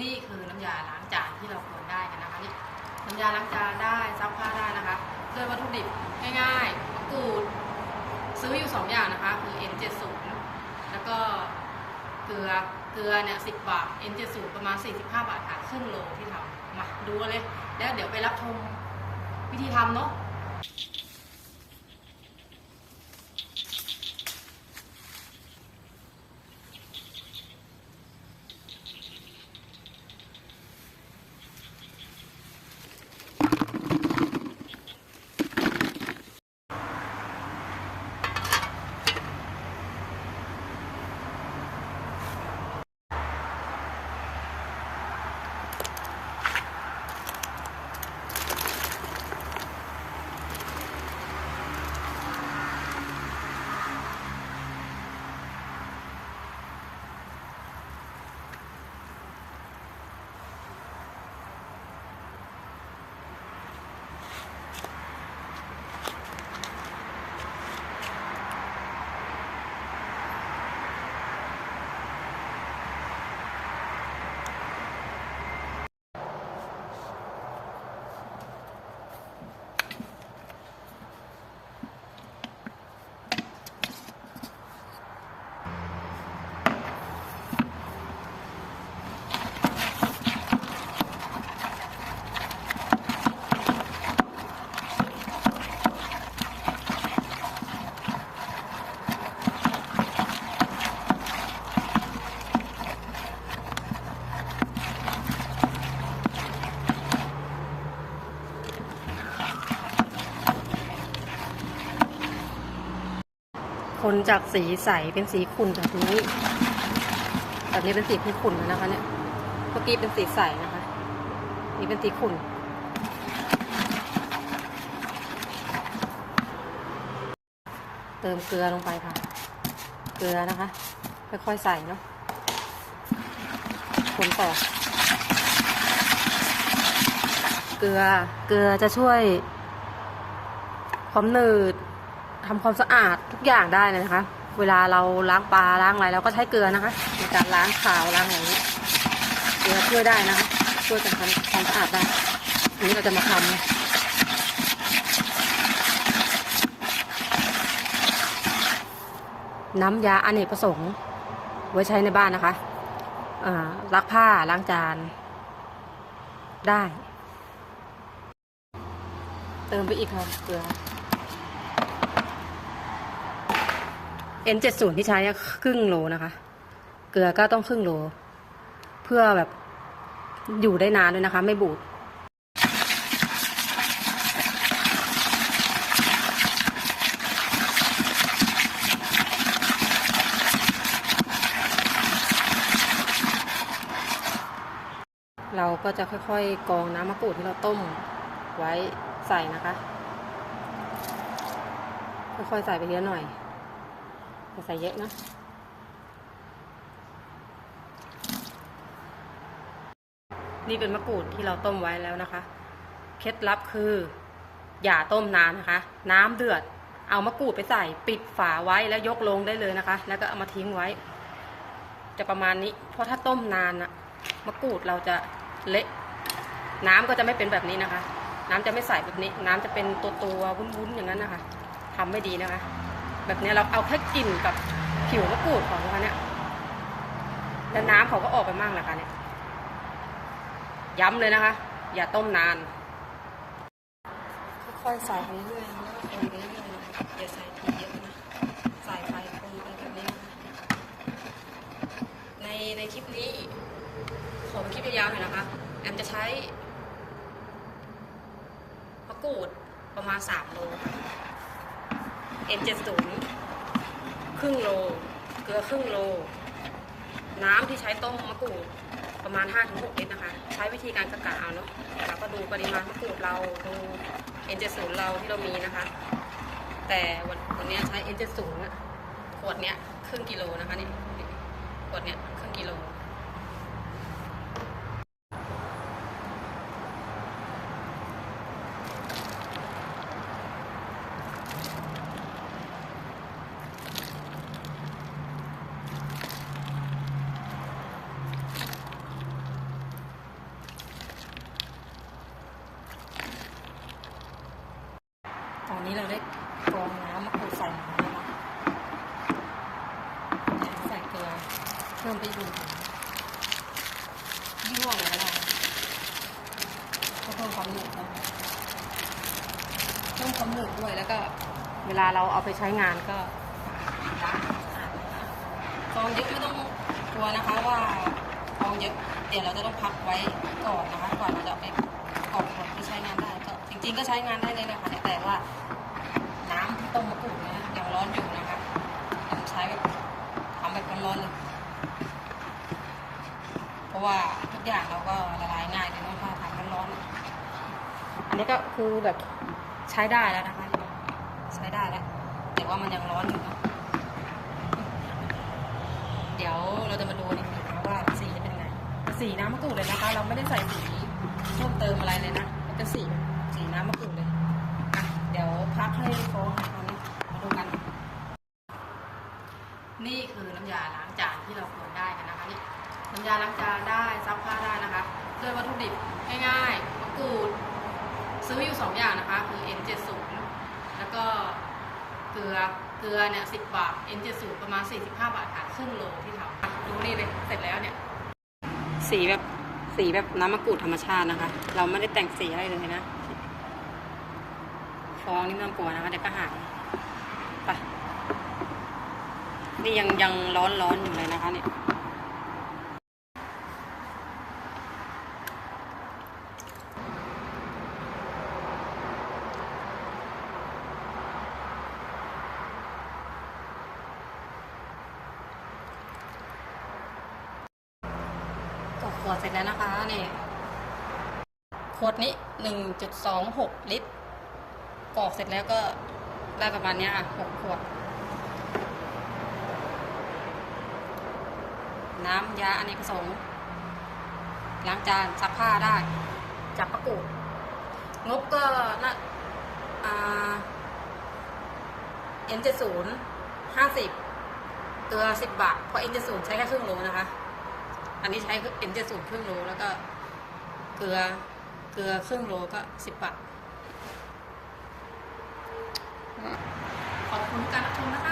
นี่คือน้ำยาล้างจานที่เราควรได้กันนะคะนี่น้ำยาล้างจานได้ซักผ้าได้นะคะโดยวัตถุดิบง่ายๆมะกรูดซื้ออยู่สองอย่างนะคะ คือ N70 แล้วก็เกลือเกลือเนี่ย10บาท N70 ประมาณ 45 บาทค่ะครึ่งโลที่ทำมาดูเลย แล้วเดี๋ยวไปรับชมวิธีทำเนาะ คนจากสีใสเป็นสีขุ่นแบบนี้แบบนี้เป็นสีขุ่นๆนะคะ เนี่ย เมื่อกี้เป็นสีใสนะคะ นี่เป็นสีขุ่นเติมเกลือลงไปค่ะ เกลือนะคะ ค่อยๆใส่เนาะคนต่อ เกลือ เกลือจะช่วยความหนืด ทำความสะอาดทุกอย่างได้เลยนะคะ เวลาเราล้างปลาล้างอะไรเราก็ใช้เกลือนะคะในการล้างขาวล้างอะไรนี้เกลือช่วยได้นะคะช่วยกันทำความสะอาดได้อันนี้เราจะมาทำน้ำยาอเนกประสงค์ ไว้ใช้ในบ้านนะคะล้างผ้าล้างจาน ได้ เติมไปอีกค่ะเกลือ N70 ที่ใช้ครึ่งโลนะคะ เกลือก็ต้องครึ่งโล เพื่อแบบอยู่ได้นานด้วยนะคะ ไม่บูดเราก็จะค่อยๆกรองน้ำมะกรูดที่เราต้มไว้ใส่นะคะ ค่อยๆใส่ไปเยอะหน่อย ใส่เยอะนะนี่เป็นมะกรูดที่เราต้มไว้แล้วนะคะ เคล็ดลับคือ อย่าต้มนานนะคะ น้ำเดือด เอามะกรูดไปใส่ ปิดฝาไว้แล้วยกลงได้เลยนะคะ แล้วก็เอามาทิ้งไว้ จะประมาณนี้ เพราะถ้าต้มนานอะมะกรูดเราจะเละ น้ำก็จะไม่เป็นแบบนี้นะคะ น้ำจะไม่ใสแบบนี้ น้ำจะเป็นตัวตัวๆวุ้นๆอย่างนั้นนะคะทำไม่ดีนะคะ แบบนี้เราเอาแค่กลิ่นกับผิวมะกรูดของเขาเนี่ยแล้วน้ำเขาก็ออกไปมั่งแหละค่ะเนี่ยย้ำเลยนะคะ อย่าต้มนานค่อยๆใส่ไปเรื่อยๆแล้วก็คนไปเรื่อยๆนะคะอย่าใส่ทีเยอะนะใส่ไปคนไปแบบนี้ในในคลิปนี้ขอเป็นคลิปยาวๆหน่อยนะคะแอมจะใช้มะกรูดประมาณ3โลค่ะ N70 ครึ่งโล เกลือครึ่งโล น้ำที่ใช้ต้มมะกรูดประมาณ 5-6 ลิตรนะคะ ใช้วิธีการกะกะเอาเนาะแล้วก็ดูปริมาณมะกรูดเราดู N70 เราที่เรามีนะคะ แต่วันวันนี้ใช้ N70 อะขวดเนี้ยครึ่งกิโลนะคะนี่ขวดเนี้ยครึ่งกิโล วันนี้เราได้กรองน้ำมะกรูดใส่น้ำนะคะใส่เกลือเพิ่มไปดูยี่ห้ออะไรนะได้ก็เพิ่มความหนึบเพิ่มความหนึบด้วยแล้วก็เวลาเราเอาไปใช้งานก็กองเยอะไม่ต้องกลัวนะคะว่ากองเยอะเดี๋ยวเราจะต้องพักไว้ก่อนนะคะก่อนเราจะไปออกผลที่ใช้งานได้ก็จริง ๆ ก็ใช้งานได้เลยนะคะแต่ว่า ต้มมะกรูดนี่ยยังร้อนอยู่นะคะต้องใช้แบบทำแบบร้อนๆเลยเพราะว่าทุกอย่างเราก็ละลายง่ายเลยเนาะถ้าทำร้อนๆอันนี้ก็คือแบบใช้ได้แล้วนะคะใช้ได้แล้วแต่ว่ามันยังร้อนอยู่เนะเดี๋ยวเราจะมาดูอีกทีนะว่าสีจะเป็นไงสีน้ำมะกรูดเลยนะคะ เราไม่ได้ใส่สีเพิ่มเติมอะไรเลยนะมันจะสีสีน้ำมะกรูดเลยอะเดี๋ยวพักให้ฟองนะคะนี่มา ดูกัน นี่คือน้ำยาล้างจานที่เราควรได้กันนะคะนี่น้ำยาล้างจานได้ซักผ้าได้นะคะด้วยวัตถุดิบง่ายๆมะกรูด ซื้ออยู่สองอย่างนะคะ คือ N70 แล้วก็เกลือเกลือเนี่ย10บาท N70 ประมาณ 45 บาทค่ะครึ่งโลที่ทำดูนี่เลยเสร็จแล้วเนี่ยสีแบบสีแบบน้ำมะกรูดธรรมชาตินะคะ เราไม่ได้แต่งสีอะไรเลยนะ ฟองนี่ไม่ต้องกลัวนะคะเดี๋ยวก็หายไป นี่ยังยังร้อนร้อนอยู่เลยนะคะเนี่ยกรอกขวดเสร็จแล้วนะคะนี่ขวดนี้หนึ่งจุดสองหกลิตรกรอกเสร็จแล้วก็ได้ประมาณนี้อะหกขวด น้ำยาอเนกประสงค์ล้างจานซักผ้าได้ จับประกูดงบก็น่าอ่า N70 ห้าสิบเกลือสิบบาทเพราะ N70 ใช้แค่ครึ่งโลนะคะ อันนี้ใช้เอ็นเจสูตรครึ่งโลแล้วก็เกลือเกลือครึ่งโลก็สิบบาทขอบคุณการรับชมนะคะ